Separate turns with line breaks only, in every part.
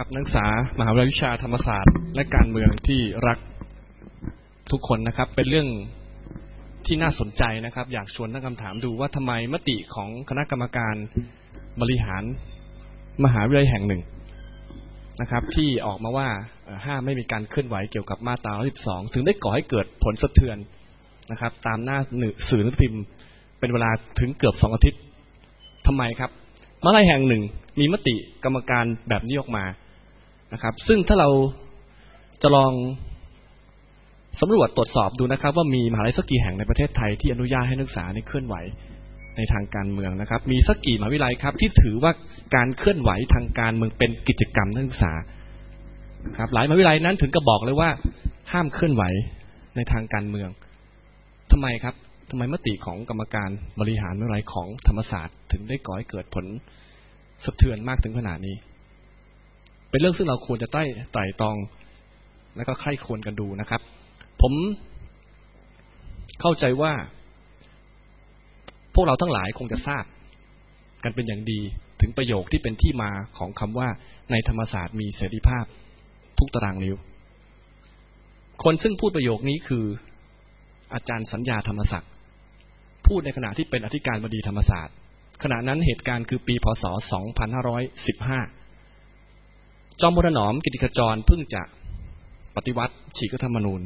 ครับนักศึกษามหาวิทยาลัยวิชาธรรมศาสตร์ และการเมืองที่รักทุกคนนะครับ เป็นเรื่องที่น่าสนใจนะครับ อยากชวนตั้งคำถามดูว่าทำไมมติของคณะกรรมการบริหารมหาวิทยาลัยแห่งหนึ่งนะครับ ที่ออกมาว่าห้ามไม่มีการเคลื่อนไหวเกี่ยวกับมาตรา112 ถึงได้ก่อให้เกิดผลสะเทือนนะครับ ตามหน้าสื่อหนังสือพิมพ์ เป็นเวลาถึงเกือบสองอาทิตย์ทำไมครับมหาวิทยาลัยแห่งหนึ่ง มีมติกรรมการแบบนี้ออกมา นะครับ ซึ่งถ้าเราจะลองสำรวจตรวจสอบดูนะครับ ว่ามีมหาลัยสักกี่แห่งในประเทศไทยที่อนุญาตให้นักศึกษาในเคลื่อนไหวในทางการเมืองนะครับ มีสักกี่มหาวิทยาลัยครับ ที่ถือว่าการเคลื่อนไหวทางการเมืองเป็นกิจกรรมนักศึกษาครับ หลายมหาวิทยาลัยนั้นถึงกับบอกเลยว่า ห้ามเคลื่อนไหวในทางการเมืองทำไมครับทำไมมติของกรรมการบริหารมหาวิทยาลัยของธรรมศาสตร์ ถึงได้ก่อให้เกิดผลสะเทือนมากถึงขนาดนี้ เป็นเรื่องซึ่งเราควรจะใต้ไต่ตอง และก็ใครควรกันดูนะครับ ผมเข้าใจว่า พวกเราทั้งหลายคงจะทราบ กันเป็นอย่างดีถึงประโยคที่เป็นที่มาของคำว่า ในธรรมศาสตร์มีเสรีภาพ ทุกตารางนิ้ว คนซึ่งพูดประโยคนี้คืออาจารย์สัญญาธรรมศักดิ์พูดในขณะที่เป็นอธิการบดีธรรมศาสตร์ ขณะนั้นเหตุการณ์คือปีพศ 2515 จอมพลถนอมกิติขจรเพิ่งจะปฏิวัติฉีกรัฐธรรมนูญ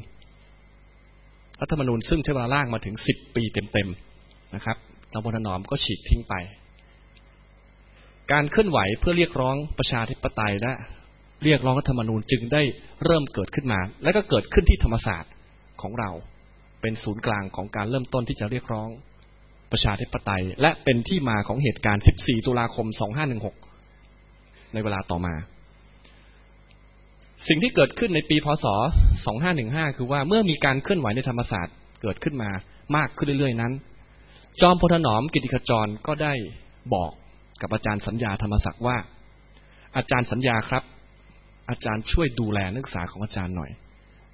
รัฐธรรมนูญซึ่งใช้เวลาล่างมาถึง10ปีเต็มๆนะครับ จอมพลถนอมก็ฉีกทิ้งไป การเคลื่อนไหวเพื่อเรียกร้องประชาธิปไตยและเรียกร้องรัฐธรรมนูญจึงได้เริ่มเกิดขึ้นมา และก็เกิดขึ้นที่ธรรมศาสตร์ของเรา เป็นศูนย์กลางของการเริ่มต้นที่จะเรียกร้องประชาธิปไตย และเป็นที่มาของเหตุการณ์ 14 ตุลาคม 2516 ในเวลาต่อมา สิ่งที่เกิดขึ้นในปีพศ 2515 คือว่าเมื่อมีการเคลื่อนไหวในธรรมศาสตร์เกิดขึ้นมามากขึ้นเรื่อยๆนั้น จอมพลถนอมกิติขจรก็ได้บอกกับอาจารย์สัญญาธรรมศักดิ์ว่า อาจารย์สัญญาครับ อาจารย์ช่วยดูแลนักศึกษาของอาจารย์หน่อย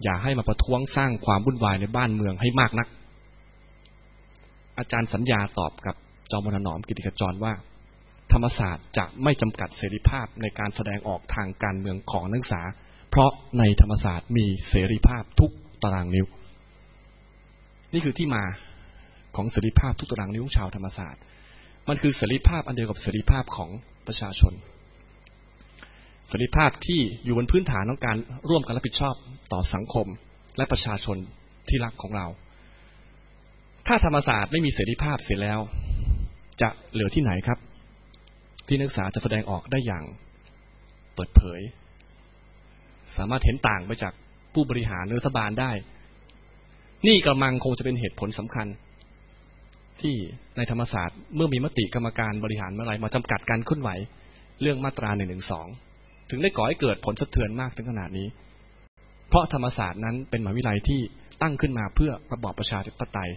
อย่าให้มาประท้วงสร้างความวุ่นวายในบ้านเมืองให้มากนัก อาจารย์สัญญาตอบกับจอมพลถนอมกิติขจรว่า ธรรมศาสตร์จะไม่จำกัดเสรีภาพในการแสดงออกทางการเมืองของนักศึกษา เพราะในธรรมศาสตร์มีเสรีภาพทุกตารางนิ้ว นี่คือที่มาของเสรีภาพทุกตารางนิ้วชาวธรรมศาสตร์ มันคือเสรีภาพอันเดียวกับเสรีภาพของประชาชนเสรีภาพที่อยู่บนพื้นฐานของการร่วมกันรับผิดชอบต่อสังคมและประชาชนที่รักของเรา ถ้าธรรมศาสตร์ไม่มีเสรีภาพเสียแล้ว จะเหลือที่ไหนครับ ที่นักศึกษาจะแสดงออกได้อย่างเปิดเผย สามารถเห็นต่างไปจากผู้บริหารรัฐบาลได้ นี่กระมังคงจะเป็นเหตุผลสำคัญ ที่ในธรรมศาสตร์เมื่อมีมติกรรมการบริหารเมื่อไรมาจำกัดการเคลื่อนไหว เรื่องมาตราหนึ่งหนึ่งสองถึงได้ก่อให้เกิดผลสะเทือนมากถึงขนาดนี้ เพราะธรรมศาสตร์นั้นเป็นมหาวิทยาลัยที่ตั้งขึ้นมาเพื่อระบอบประชาธิปไตย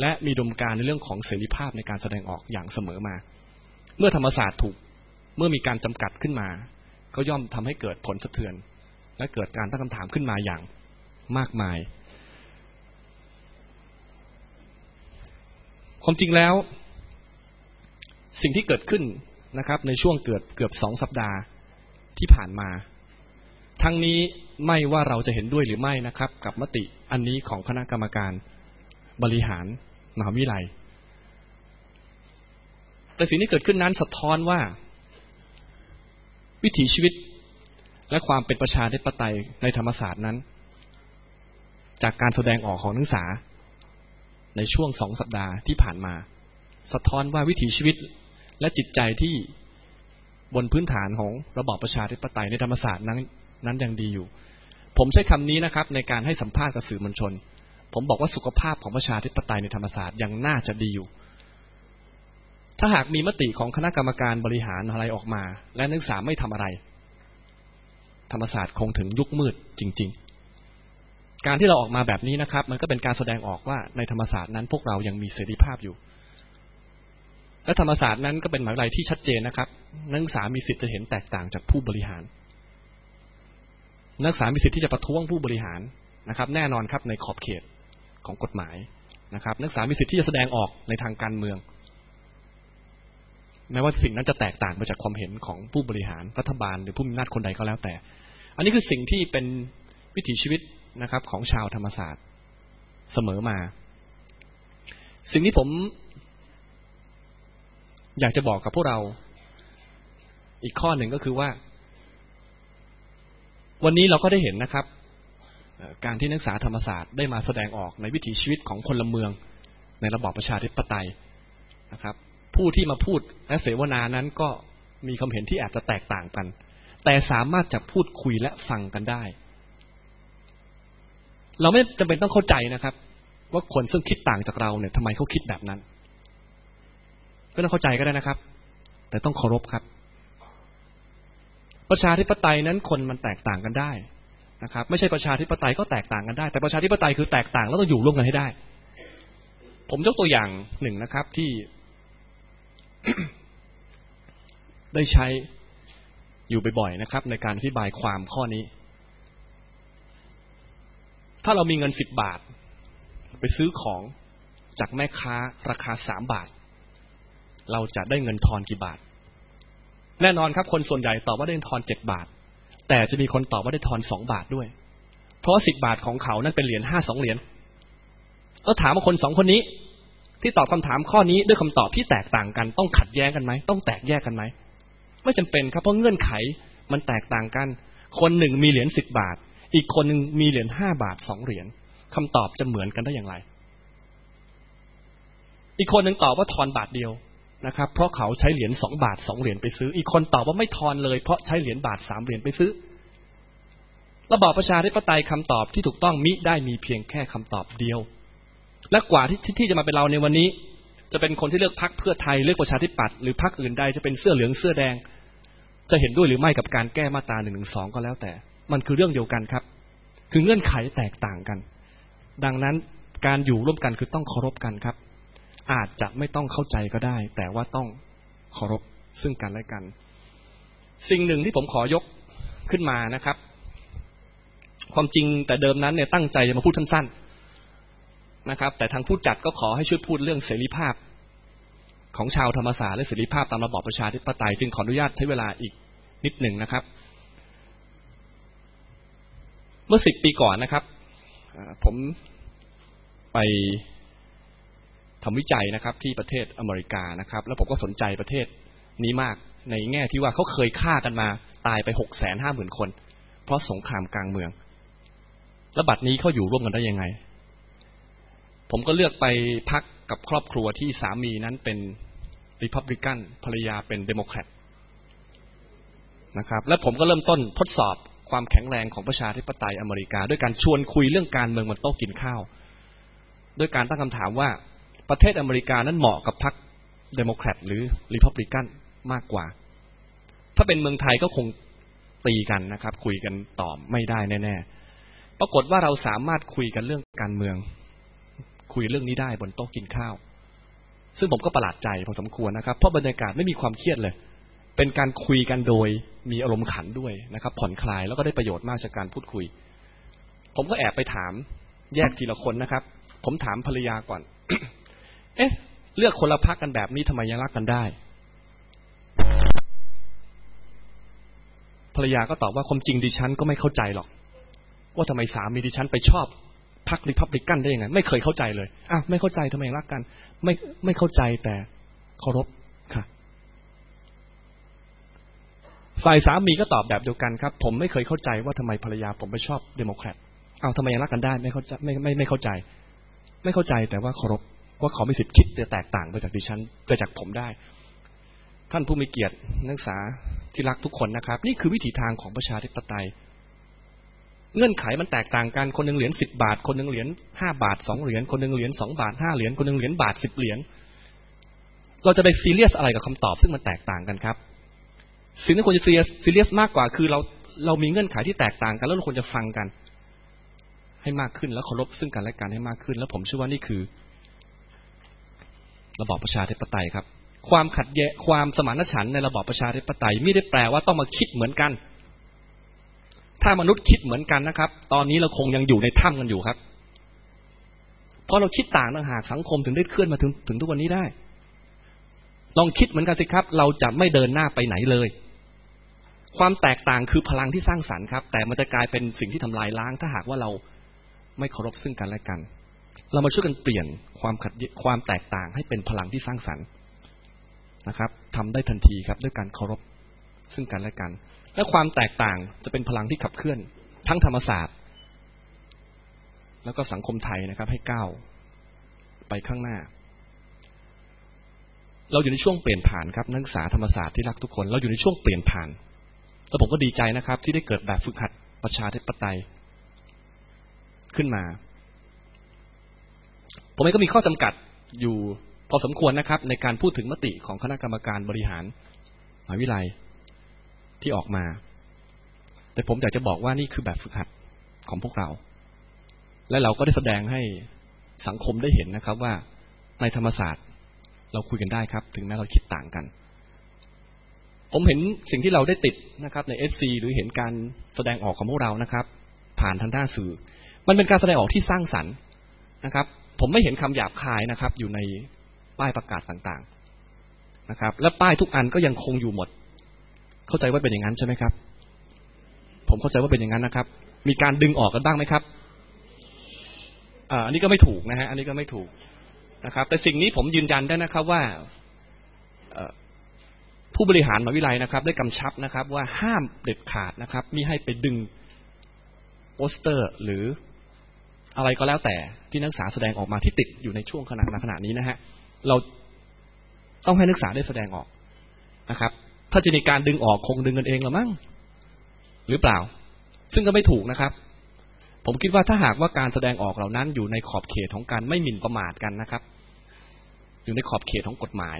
และมีดมการในเรื่องของเสรีภาพในการแสดงออกอย่างเสมอมา เมื่อธรรมศาสตร์ถูกเมื่อมีการจำกัดขึ้นมา ก็ย่อมทำให้เกิดผลสะเทือน และเกิดการตั้งคำถามขึ้นมาอย่างมากมาย ความจริงแล้ว สิ่งที่เกิดขึ้นนะครับ ในช่วงเกิดเกือบสองสัปดาห์ที่ผ่านมา ทั้งนี้ไม่ว่าเราจะเห็นด้วยหรือไม่นะครับ กับมติอันนี้ของคณะกรรมการบริหารมหาวิทยาลัย แต่สิ่งที่เกิดขึ้นนั้นสะท้อนว่า วิถีชีวิต และความเป็นประชาธิปไตยในธรรมศาสตร์นั้น จากการแสดงออกของนักศึกษา ในช่วงสองสัปดาห์ที่ผ่านมา สะท้อนว่าวิถีชีวิตและจิตใจที่บนพื้นฐานของระบอบประชาธิปไตยในธรรมศาสตร์นั้นนั้นยังดีอยู่ ผมใช้คำนี้นะครับ ในการให้สัมภาษณ์กับสื่อมวลชน ผมบอกว่าสุขภาพของประชาธิปไตยในธรรมศาสตร์ยังน่าจะดีอยู่ ถ้าหากมีมติของคณะกรรมการบริหารอะไรออกมา และนักศึกษาไม่ทำอะไร ธรรมศาสตร์คงถึงยุคมืดจริง ๆ การที่เราออกมาแบบนี้นะครับ มันก็เป็นการแสดงออกว่าในธรรมศาสตร์นั้นพวกเรายังมีเสรีภาพอยู่ และธรรมศาสตร์นั้นก็เป็นหมายวิทยาลัยที่ชัดเจนนะครับ นักศึกษามีสิทธิ์จะเห็นแตกต่างจากผู้บริหาร นักศึกษามีสิทธิ์ที่จะประท้วงผู้บริหารนะครับ แน่นอนครับในขอบเขตของกฎหมายนะครับ นักศึกษามีสิทธิ์ที่จะแสดงออกในทางการเมืองแม้ว่าสิ่งนั้นจะแตกต่างไปจากความเห็นของผู้บริหารรัฐบาลหรือผู้มีอำนาจคนใดก็แล้วแต่ อันนี้คือสิ่งที่เป็นวิถีชีวิตนะครับของชาวธรรมศาสตร์เสมอมา สิ่งที่ผมอยากจะบอกกับพวกเรา อีกข้อหนึ่งก็คือว่า วันนี้เราก็ได้เห็นนะครับ การที่นักศึกษาธรรมศาสตร์ได้มาแสดงออกในวิถีชีวิตของคนละเมือง ในระบอบประชาธิปไตยนะครับ ผู้ที่มาพูดและเสวนานั้นก็มีความเห็นที่อาจจะแตกต่างกัน แต่สามารถจะพูดคุยและฟังกันได้ เราไม่จำเป็นต้องเข้าใจนะครับ ว่าคนซึ่งคิดต่างจากเราเนี่ยทำไมเขาคิดแบบนั้นไม่ต้องเข้าใจก็ได้นะครับ แต่ต้องเคารพครับ ประชาธิปไตยนั้นคนมันแตกต่างกันได้นะครับ ไม่ใช่ประชาธิปไตยก็แตกต่างกันได้ แต่ประชาธิปไตยคือแตกต่างแล้วต้องอยู่ร่วมกันให้ได้ ผมยกตัวอย่างหนึ่งนะครับที่ ได้ใช้ อยู่บ่อยๆนะครับ ในการอธิบายความข้อนี้ ถ้าเรามีเงินสิบบาท ไปซื้อของจากแม่ค้าราคาสามบาท เราจะได้เงินทอนกี่บาท แน่นอนครับ คนส่วนใหญ่ตอบว่าได้ทอนเจ็ดบาท แต่จะมีคนตอบว่าได้ทอนสองบาทด้วย เพราะสิบบาทของเขานั้นเป็นเหรียญห้าสองเหรียญแล้วถามว่าคนสองคนนี้ที่ตอบคำถามข้อนี้ด้วยคำตอบที่แตกต่างกัน ต้องขัดแย้งกันไหมต้องแตกแยกกันไหม ไม่จำเป็นครับเพราะเงื่อนไขมันแตกต่างกัน คนหนึ่งมีเหรียญสิบบาท อีกคนหนึ่งมีเหรียญห้าบาทสองเหรียญคำตอบจะเหมือนกันได้อย่างไร อีกคนหนึ่งตอบว่าทอนบาทเดียวนะครับ เพราะเขาใช้เหรียญสองบาทสองเหรียญไปซื้อ อีกคนตอบว่าไม่ทอนเลย เพราะใช้เหรียญบาทสามเหรียญไปซื้อ ระบอบประชาธิปไตยคำตอบที่ถูกต้องมิได้มีเพียงแค่คำตอบเดียว และกว่าที่ที่จะมาเป็นเราในวันนี้ จะเป็นคนที่เลือกพักเพื่อไทยเลือกประชาธิปัตย์หรือพักอื่นใดจะเป็นเสื้อเหลืองเสื้อแดง จะเห็นด้วยหรือไม่กับการแก้มาตราหนึ่งหนึ่งสองก็แล้วแต่ มันคือเรื่องเดียวกันครับ คือเงื่อนไขแตกต่างกัน ดังนั้นการอยู่ร่วมกันคือต้องเคารพกันครับ อาจจะไม่ต้องเข้าใจก็ได้ แต่ว่าต้องเคารพซึ่งกันและกัน สิ่งหนึ่งที่ผมขอยกขึ้นมานะครับ ความจริงแต่เดิมนั้นเนี่ยตั้งใจจะมาพูดสั้นๆ นะครับ แต่ทางผู้จัดก็ขอให้ช่วยพูดเรื่องเสรีภาพ ของชาวธรรมศาสตร์และเสรีภาพตามระบอบประชาธิปไตยจึงขออนุญาตใช้เวลาอีกนิดหนึ่งนะครับ เมื่อสิบปีก่อนนะครับผมไปทำวิจัยนะครับ ที่ประเทศอเมริกานะครับ แล้วผมก็สนใจประเทศนี้มากในแง่ที่ว่าเขาเคยฆ่ากันมาตายไปหกแสนห้าหมื่นคน เพราะสงครามกลางเมือง แล้วบัดนี้เขาอยู่ร่วมกันได้ยังไง ผมก็เลือกไปพักกับครอบครัวที่สามีนั้นเป็นริพับลิกันภรรยาเป็นเดโมแครตนะครับ และผมก็เริ่มต้นทดสอบความแข็งแรงของประชาธิปไตยอเมริกา ด้วยการชวนคุยเรื่องการเมืองบนโต๊ะกินข้าว ด้วยการตั้งคำถามว่าประเทศอเมริกานั้นเหมาะกับพรรคเดโมแครตหรือริพับลิกันมากกว่า ถ้าเป็นเมืองไทยก็คงตีกันนะครับ คุยกันตอบไม่ได้แน่ ๆ ปรากฏว่าเราสามารถคุยกันเรื่องการเมือง คุยเรื่องนี้ได้บนโต๊ะกินข้าว ซึ่งผมก็ประหลาดใจพอสมควรนะครับ เพราะบรรยากาศไม่มีความเครียดเลย เป็นการคุยกันโดยมีอารมณ์ขันด้วยนะครับ ผ่อนคลายแล้วก็ได้ประโยชน์มากจากการพูดคุย ผมก็แอบไปถามแยกทีละคนนะครับ ผมถามภรรยาก่อน เอ๊ะ เลือกคนละพักกันแบบนี้ทำไมยังรักกันได้ ภรรยาก็ตอบว่าความจริงดิฉันก็ไม่เข้าใจหรอก ว่าทำไมสามีดิฉันไปชอบ พรรคริพับลิกันได้ยังไงไม่เคยเข้าใจเลยอ้าวไม่เข้าใจทำไมรักกัน ไม่ไม่เข้าใจแต่เคารพค่ะ ฝ่ายสามีก็ตอบแบบเดียวกันครับ ผมไม่เคยเข้าใจว่าทำไมภรรยาผมไปชอบเดโมแครตเอาทำไมยังรักกันได้ไม่เข้าใจไม่ไม่ไม่เข้าใจ ไม่เข้าใจแต่ว่าเคารพว่าเขาไม่สิทธิ์คิดจะแตกต่างไปจากดิฉันไปจากผมได้ ท่านผู้มีเกียรตินักศึกษาที่รักทุกคนนะครับ นี่คือวิถีทางของประชาธิปไตย เงื่อนไขมันแตกต่างกัน คนหนึ่งเหรียญสิบบาท คนหนึ่งเหรียญห้าบาทสองเหรียญ คนหนึ่งเหรียญสองบาทห้าเหรียญ คนหนึ่งเหรียญบาทสิบเหรียญ เราจะไปซีเรียสอะไรกับคำตอบซึ่งมันแตกต่างกันครับ สิ่งที่ควรจะซีเรียสซีเรียสมากกว่าคือเราเรามีเงื่อนไขที่แตกต่างกัน แล้วเราควรจะฟังกัน ให้มากขึ้นแล้วเคารพซึ่งกันและกันให้มากขึ้น แล้วผมเชื่อว่านี่คือ ระบอบประชาธิปไตยครับ ความขัดแย้งความสมานฉันท์ในระบอบประชาธิปไตยไม่ได้แปลว่าต้องมาคิดเหมือนกัน ถ้ามนุษย์คิดเหมือนกันนะครับ ตอนนี้เราคงยังอยู่ในถ้ำกันอยู่ครับ เพราะเราคิดต่างต่างหากสังคมถึงได้เคลื่อนมาถึงถึงทุกวันนี้ได้ ลองคิดเหมือนกันสิครับ เราจะไม่เดินหน้าไปไหนเลย ความแตกต่างคือพลังที่สร้างสรรค์ครับ แต่มันจะกลายเป็นสิ่งที่ทำลายล้าง ถ้าหากว่าเราไม่เคารพซึ่งกันและกัน เรามาช่วยกันเปลี่ยนความขัดความแตกต่างให้เป็นพลังที่สร้างสรรค์นะครับทำได้ทันทีครับ ด้วยการเคารพซึ่งกันและกัน และความแตกต่างจะเป็นพลังที่ขับเคลื่อน ทั้งธรรมศาสตร์ แล้วก็สังคมไทยนะครับ ให้ก้าวไปข้างหน้า เราอยู่ในช่วงเปลี่ยนผ่านครับนักศึกษาธรรมศาสตร์ที่รักทุกคน เราอยู่ในช่วงเปลี่ยนผ่าน แล้วผมก็ดีใจนะครับ ที่ได้เกิดแบบฝึกหัดประชาธิปไตยขึ้นมา ผมเองก็มีข้อจำกัดอยู่พอสมควรนะครับ ในการพูดถึงมติของคณะกรรมการบริหารมหาวิทยาลัย ที่ออกมา แต่ผมอยากจะบอกว่านี่คือแบบฝึกหัดของพวกเรา และเราก็ได้แสดงให้สังคมได้เห็นนะครับว่าในธรรมศาสตร์เราคุยกันได้ครับ ถึงแม้เราคิดต่างกัน ผมเห็นสิ่งที่เราได้ติดนะครับ ในเอสซีหรือเห็นการแสดงออกของพวกเรานะครับ ผ่านทางด้านสื่อ มันเป็นการแสดงออกที่สร้างสรรค์นะครับ ผมไม่เห็นคำหยาบคายนะครับ อยู่ในป้ายประกาศต่างๆนะครับ และป้ายทุกอันก็ยังคงอยู่หมด เข้าใจว่าเป็นอย่างนั้นใช่ไหมครับ ผมเข้าใจว่าเป็นอย่างนั้นนะครับ มีการดึงออกกันบ้างไหมครับอันนี้ก็ไม่ถูกนะฮะ อันนี้ก็ไม่ถูกนะครับ แต่สิ่งนี้ผมยืนยันได้นะครับว่าผู้บริหารมหาวิทยาลัยนะครับ ได้กำชับนะครับ ว่าห้ามเด็ดขาดนะครับมิให้ไปดึงโปสเตอร์หรืออะไรก็แล้วแต่ที่นักศึกษาแสดงออกมาที่ติดอยู่ในช่วงขณะขณะนี้นะฮะเราต้องให้นักศึกษาได้แสดงออกนะครับ ถ้าจะมีการดึงออกคงดึงกันเองหรือมั้งหรือเปล่า ซึ่งก็ไม่ถูกนะครับ ผมคิดว่าถ้าหากว่าการแสดงออกเหล่านั้น อยู่ในขอบเขตของการไม่หมิ่นประมาทกันนะครับ อยู่ในขอบเขตของกฎหมาย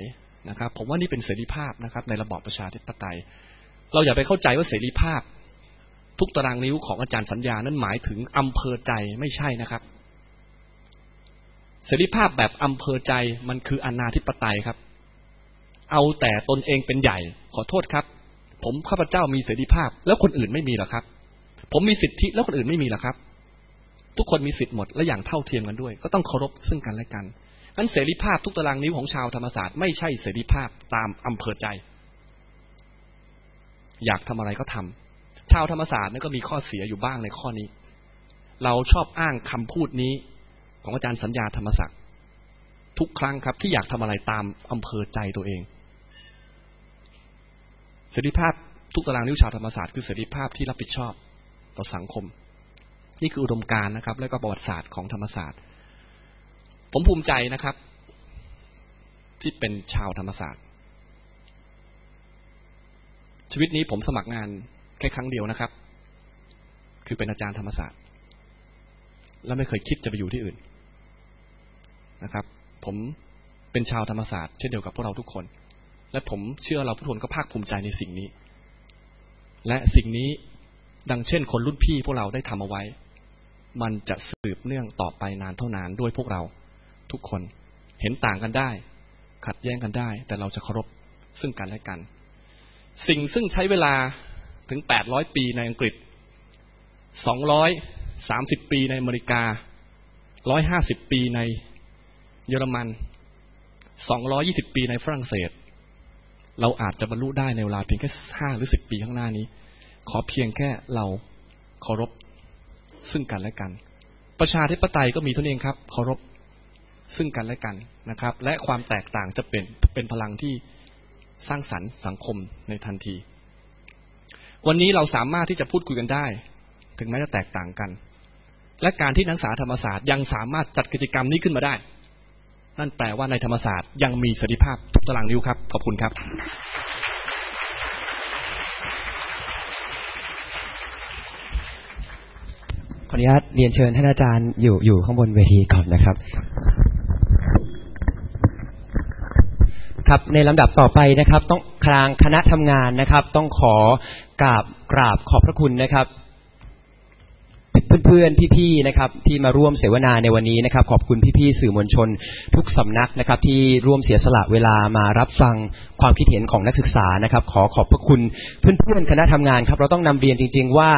นะครับ ผมว่านี่เป็นเสรีภาพนะครับ ในระบอบประชาธิปไตย เราอย่าไปเข้าใจว่าเสรีภาพ ทุกตารางนิ้วของอาจารย์สัญญานั้นหมายถึงอำเภอใจไม่ใช่นะครับเสรีภาพแบบอำเภอใจมันคืออนาธิปไตยครับ เอาแต่ตนเองเป็นใหญ่ ขอโทษครับ ผมข้าพเจ้ามีเสรีภาพ แล้วคนอื่นไม่มีหรอครับ ผมมีสิทธิแล้วคนอื่นไม่มีหรอครับ ทุกคนมีสิทธิ์หมดและอย่างเท่าเทียมกันด้วย ก็ต้องเคารพซึ่งกันและกันนั้นเสรีภาพทุกตารางนิ้วของชาวธรรมศาสตร์ไม่ใช่เสรีภาพตามอำเภอใจ อยากทำอะไรก็ทำชาวธรรมศาสตร์นั่นก็มีข้อเสียอยู่บ้างในข้อนี้ เราชอบอ้างคำพูดนี้ ของอาจารย์สัญญาธรรมศักดิ์ทุกครั้งครับที่อยากทำอะไรตามอำเภอใจตัวเอง เสรีภาพทุกตารางนิ้วชาวธรรมศาสตร์คือเสรีภาพที่รับผิดชอบต่อสังคม นี่คืออุดมการนะครับ และก็ประวัติศาสตร์ของธรรมศาสตร์ ผมภูมิใจนะครับ ที่เป็นชาวธรรมศาสตร์ ชีวิตนี้ผมสมัครงานแค่ครั้งเดียวนะครับ คือเป็นอาจารย์ธรรมศาสตร์ และไม่เคยคิดจะไปอยู่ที่อื่นนะครับ ผมเป็นชาวธรรมศาสตร์เช่นเดียวกับพวกเราทุกคน และผมเชื่อเราทุกคนก็ภาคภูมิใจในสิ่งนี้ และสิ่งนี้ดังเช่นคนรุ่นพี่พวกเราได้ทำเอาไว้ มันจะสืบเนื่องต่อไปนานเท่านานด้วยพวกเราทุกคนเห็นต่างกันได้ ขัดแย้งกันได้ แต่เราจะเคารพซึ่งกันและกัน สิ่งซึ่งใช้เวลาถึงแปดร้อยปีในอังกฤษสองร้อยสามสิบปีในอเมริการ้อยห้าสิบปีในเยอรมันสองร้อยี่สิบปีในฝรั่งเศส เราอาจจะบรรลุได้ในเวลาเพียงแค่ห้าหรือสิบปีข้างหน้านี้ ขอเพียงแค่เราเคารพซึ่งกันและกัน ประชาธิปไตยก็มีทุนเองครับเคารพซึ่งกันและกันนะครับ และความแตกต่างจะเป็นเป็นพลังที่สร้างสรรค์สังคมในทันที วันนี้เราสามารถที่จะพูดคุยกันได้ ถึงแม้จะแตกต่างกัน และการที่นักศึกษาธรรมศาสตร์ยังสามารถจัดกิจกรรมนี้ขึ้นมาได้ นั่นแปลว่าในธรรมศาสตร์ยังมีเสรีภาพทุกตารางนิ้วครับ ขอบคุณครับ
ขออนุญาตเรียนเชิญท่านอาจารย์อยู่อยู่ข้างบนเวทีก่อนนะครับ ครับในลำดับต่อไปนะครับ ต้องคลางคณะทำงานนะครับ ต้องขอกราบกราบขอบพระคุณนะครับ เพื่อนๆ พี่ๆ นะครับที่มาร่วมเสวนาในวันนี้นะครับ ขอบคุณพี่ๆ สื่อมวลชน ทุกสำนักนะครับ ที่ร่วมเสียสละเวลามารับฟังความคิดเห็นของนักศึกษานะครับ ขอขอบพระคุณเพื่อนๆ คณะทำงานครับ เราต้องนำเรียนจริง ๆ ว่า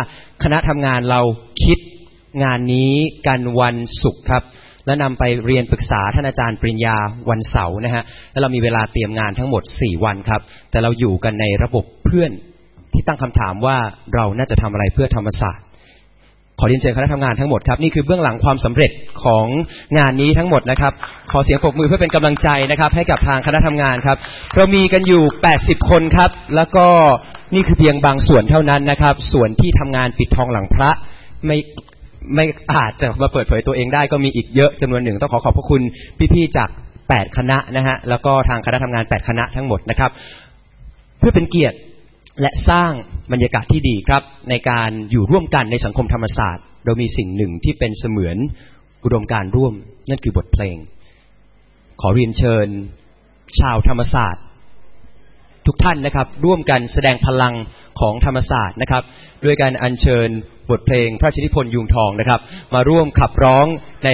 คณะทำงานเราคิดงานนี้กันวันศุกร์ครับ และนำไปเรียนปรึกษาท่านอาจารย์ปริญญาวันเสาร์นะฮะแล้วเรามีเวลาเตรียมงานทั้งหมด 4 วันครับ แต่เราอยู่กันในระบบเพื่อนที่ตั้งคำถามว่าเราน่าจะทำอะไรเพื่อธรรมศาสตร์ ขอเรียนเชิญคณะทำงานทั้งหมดครับนี่คือเบื้องหลังความสำเร็จของงานนี้ทั้งหมดนะครับ ขอเสียงปรบมือเพื่อเป็นกำลังใจนะครับ ให้กับทางคณะทำงานครับ เรามีกันอยู่ 80 คนครับ แล้วก็นี่คือเพียงบางส่วนเท่านั้นนะครับ ส่วนที่ทำงานปิดทองหลังพระไม่ไม่อาจจะมาเปิดเผยตัวเองได้ก็มีอีกเยอะจำนวนหนึ่งต้องขอขอบพระคุณพี่ๆจาก 8 คณะนะฮะแล้วก็ทางคณะทำงาน 8 คณะทั้งหมดนะครับ เพื่อเป็นเกียรติ และสร้างบรรยากาศที่ดีครับ ในการอยู่ร่วมกันในสังคมธรรมศาสตร์เรามีสิ่งหนึ่งที่เป็นเสมือนอุดมการร่วม นั่นคือบทเพลง ขอเรียนเชิญ ชาวธรรมศาสตร์ ทุกท่านนะครับ ร่วมกันแสดงพลังของธรรมศาสตร์นะครับ ด้วยการอัญเชิญบทเพลงพระราชนิพนธ์ยุงทองนะครับ มาร่วมขับร้องใน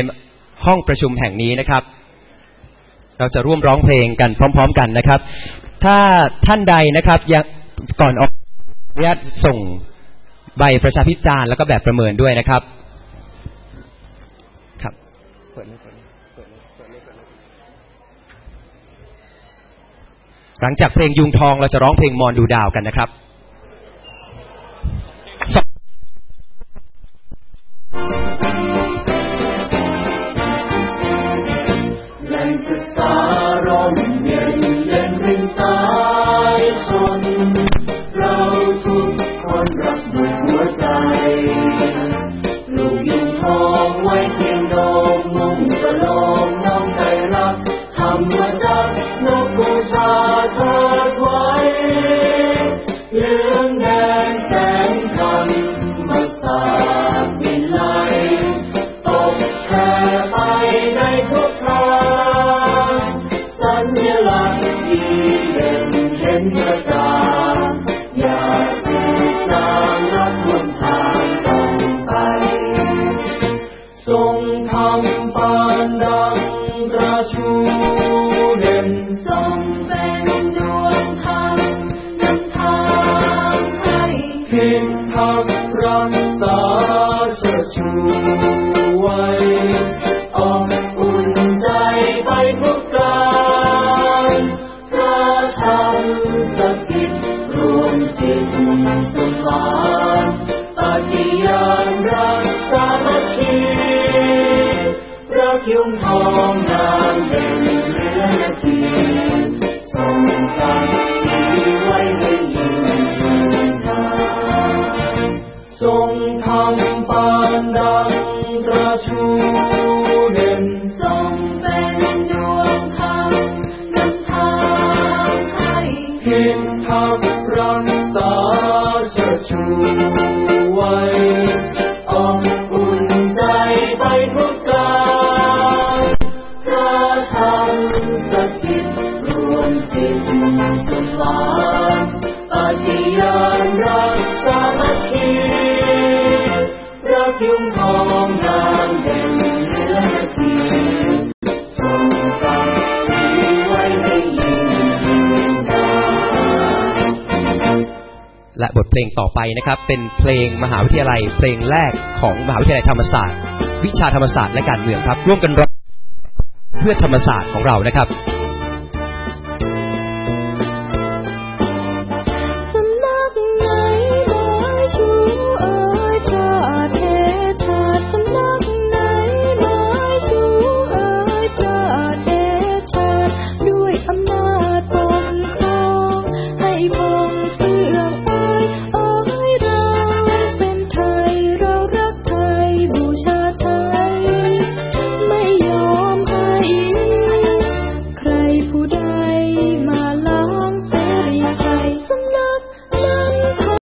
ห้องประชุมแห่งนี้นะครับ เราจะร่วมร้องเพลงกันพร้อม ๆ กันนะครับ ถ้าท่านใดนะครับยัง ก่อนออกอนุญาตส่งใบประชาพิจารณ์แล้วก็แบบประเมินด้วยนะครับ ครับหลังจากเพลงยุงทองเราจะร้องเพลงมอนดูดาวกันนะครับ
สม
ลงต่อไปนะครับ เป็นเพลงมหาวิทยาลัย เพลงแรกของมหาวิทยาลัยธรรมศาสตร์ วิชาธรรมศาสตร์และการเมืองครับ ร่วมกันร้องเพื่อธรรมศาสตร์ของเรานะครับ